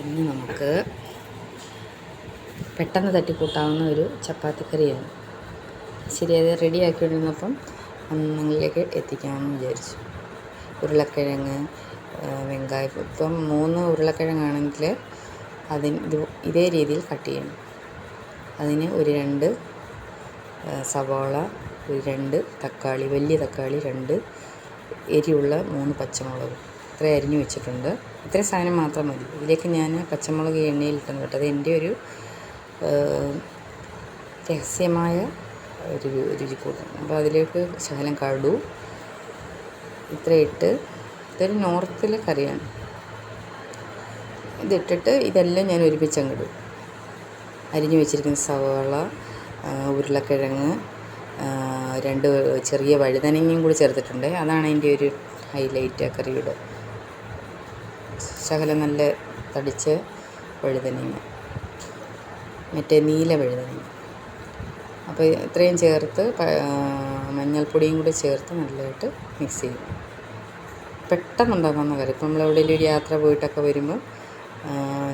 ഇന്ന് നമുക്ക് പെട്ടെന്ന് തട്ടിക്കൂട്ടാവുന്ന ഒരു ചപ്പാത്തിക്കറിയാണ്. ശരി അത് റെഡിയാക്കി കൊണ്ടിരുന്നപ്പം നിങ്ങളിലേക്ക് എത്തിക്കാമെന്ന് വിചാരിച്ചു. ഉരുളക്കിഴങ്ങ് വെങ്കായം ഇപ്പം മൂന്ന് ഉരുളക്കിഴങ്ങാണെങ്കിൽ അതിന് ഇത് ഇതേ രീതിയിൽ കട്ട് ചെയ്യണം. അതിന് ഒരു രണ്ട് സവാള ഒരു രണ്ട് തക്കാളി വലിയ തക്കാളി രണ്ട് എരിയുള്ള മൂന്ന് പച്ചമുളക്. ഇത്രയും അരിഞ്ഞു വെച്ചിട്ടുണ്ട്. ഇത്ര സാധനം മാത്രം മതി. ഇതിലേക്ക് ഞാൻ പച്ചമുളക് എണ്ണയിൽ ഇട്ടുണ്ട് കേട്ടോ. അത് എന്റെ ഒരു രഹസ്യമായ ഒരു രുചിക്കൂട്ടം അപ്പോൾ അതിലേക്ക് ശകലം കടു. ഇത്ര ഇട്ട്. ഇതൊരു നോർത്തിലെ കറിയാണ്. ഇതിട്ടിട്ട് ഇതെല്ലാം ഞാൻ ഒരുമിച്ചങ്ങിടും അരിഞ്ഞു വെച്ചിരിക്കുന്ന സവാള ഉരുളക്കിഴങ്ങ് രണ്ട് ചെറിയ വഴുതനങ്ങയും കൂടി ചേർത്തിട്ടുണ്ട്. അതാണ് അതിന്റെ ഒരു ഹൈലൈറ്റ് കറിയുടെ ശകലം നല്ല തടിച്ച് വഴുതനങ്ങ. മറ്റേ നീല വഴുതനങ്ങ. അപ്പോൾ ഇത്രയും ചേർത്ത് മഞ്ഞൾപ്പൊടിയും കൂടി ചേർത്ത് നല്ലതായിട്ട് മിക്സ് ചെയ്യും. പെട്ടെന്ന് കാര്യം. ഇപ്പം നമ്മൾ എവിടെയെങ്കിലും ഒരു യാത്ര പോയിട്ടൊക്കെ വരുമ്പോൾ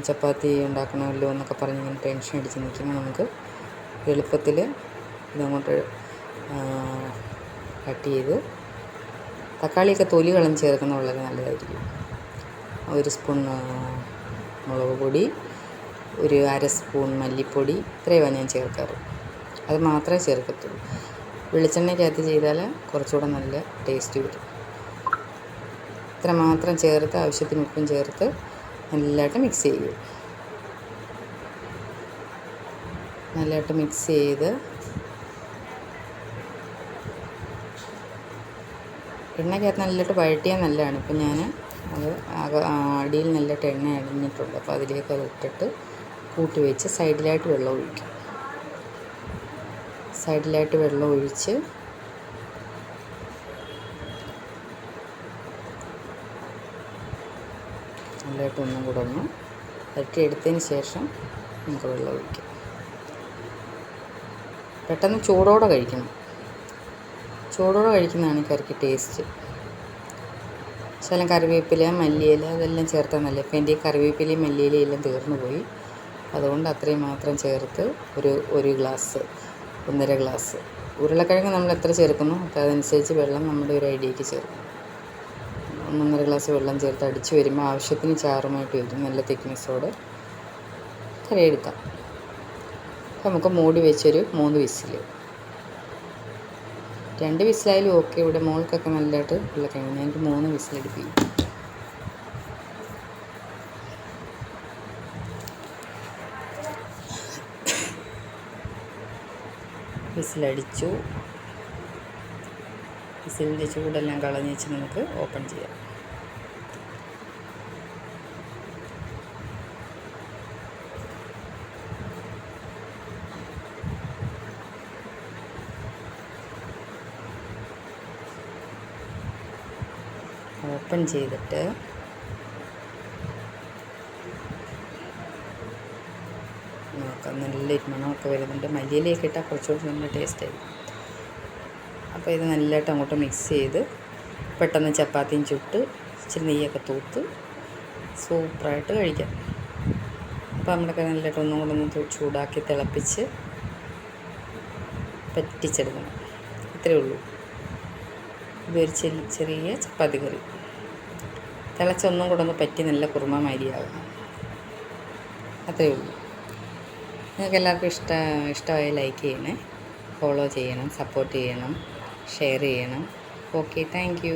ചപ്പാത്തി ഉണ്ടാക്കണമല്ലോ എന്നൊക്കെ പറഞ്ഞ് ഇങ്ങനെ ടെൻഷൻ അടിച്ച് നിൽക്കുമ്പോൾ നമുക്ക് എളുപ്പത്തിൽ ഇതങ്ങോട്ട് കട്ട് ചെയ്ത് തക്കാളിയൊക്കെ തൊലി കളഞ്ഞ് ചേർക്കുന്നത് വളരെ നല്ലതായിരിക്കും. ഒരു സ്പൂൺ മുളക് പൊടി ഒരു അര സ്പൂൺ മല്ലിപ്പൊടി ഇത്രയുമാണ് ഞാൻ ചേർക്കാറ്. അത് മാത്രമേ ചേർക്കത്തുള്ളൂ. വെളിച്ചെണ്ണയ്ക്കകത്ത് ചെയ്താൽ കുറച്ചുകൂടെ നല്ല ടേസ്റ്റ് വരും ഇത്ര മാത്രം ചേർത്ത് ആവശ്യത്തിന് ഉപ്പും ചേർത്ത് നല്ലതായിട്ട് മിക്സ് ചെയ്യും. നല്ലതായിട്ട് മിക്സ് ചെയ്ത് എണ്ണയ്ക്കകത്ത് നല്ലതായിട്ട് വഴറ്റിയാൽ നല്ലതാണ്. ഇപ്പം ഞാൻ അത് അടിയിൽ നല്ല എണ്ണ അടിഞ്ഞിട്ടുണ്ട്. അപ്പോൾ അതിലേക്ക് അത് ഇട്ടിട്ട് കൂട്ടി വെച്ച് സൈഡിലായിട്ട് വെള്ളം ഒഴിക്കും. സൈഡിലായിട്ട് വെള്ളം ഒഴിച്ച് നല്ലതായിട്ട് ഒന്നും കൂടെ ഒന്ന് വരട്ടിയെടുത്തതിന് ശേഷം നമുക്ക് വെള്ളം ഒഴിക്കാം. പെട്ടെന്ന് ചൂടോടെ കഴിക്കണം. ചൂടോടെ കഴിക്കുന്നതാണ് കറിക്ക് ടേസ്റ്റ് ശകലം കറിവേപ്പില മല്ലിയില അതെല്ലാം ചേർത്താൽ ഇപ്പം എന്റെ ഈ കറിവേപ്പിലയും മല്ലിയിലയും എല്ലാം തീർന്നു പോയി അതുകൊണ്ട് അത്രയും മാത്രം ചേർത്ത് ഒരു ഒരു ഗ്ലാസ് ഒന്നര ഗ്ലാസ്. ഉരുളക്കിഴങ്ങ് നമ്മൾ എത്ര ചേർക്കുന്നു? അപ്പോൾ അതനുസരിച്ച് വെള്ളം നമ്മുടെ ഒരു ഐഡിയക്ക് ചേർക്കും. ഒന്നൊന്നര ഗ്ലാസ് വെള്ളം ചേർത്ത് അടിച്ച് വരുമ്പോൾ ആവശ്യത്തിന് ചാറുമായിട്ട് വരും നല്ല തിക്നെസ്സോടെ. കറിയെടുക്കാം. നമുക്ക് മൂടി വെച്ചൊരു മൂന്ന് വിസിൽ രണ്ട് വിസിലായാലും ഓക്കെ. ഇവിടെ മോൾക്കൊക്കെ നല്ലതായിട്ട് ഉള്ള കഴിഞ്ഞു ഞങ്ങൾക്ക് മൂന്ന് വിസിലെടുപ്പിക്കും വിസിലടിച്ചു. വിസിലിന്റെ ചൂടെല്ലാം കളഞ്ഞ് വെച്ച് നമുക്ക് ഓപ്പൺ ചെയ്യാം. ഓപ്പൺ ചെയ്തിട്ട് നോക്കാം. നല്ല മണമൊക്കെ വരുന്നുണ്ട്. മല്ലിയിലേക്ക് ഇട്ടാൽ കുറച്ചുകൂടി നല്ല ആയി അപ്പോൾ ഇത് നല്ലതായിട്ട് അങ്ങോട്ട് മിക്സ് ചെയ്ത് പെട്ടെന്ന് ചപ്പാത്തിയും ചുട്ട് ഇച്ചിരി നെയ്യൊക്കെ തൂത്ത് സൂപ്പറായിട്ട് കഴിക്കാം. അപ്പോൾ നമ്മുടെ നല്ലതായിട്ട് ഒന്നും കൂടെ ഒന്ന് ചൂടാക്കി തിളപ്പിച്ച് പറ്റിച്ചെടുക്കണം. ഇത്രയേ ഉള്ളൂ. ഇതൊരു ചെറിയ ചപ്പാത്തി കറി. തിളച്ചൊന്നും കൂടെ ഒന്ന് പറ്റി നല്ല കുറുമ മാതിരിയാകും അത്രയേ ഉള്ളൂ. നിങ്ങൾക്ക് എല്ലാവർക്കും ഇഷ്ട ഇഷ്ടമായ ലൈക്ക് ചെയ്യണേ. ഫോളോ ചെയ്യണം സപ്പോർട്ട് ചെയ്യണം ഷെയർ ചെയ്യണം. Okay thank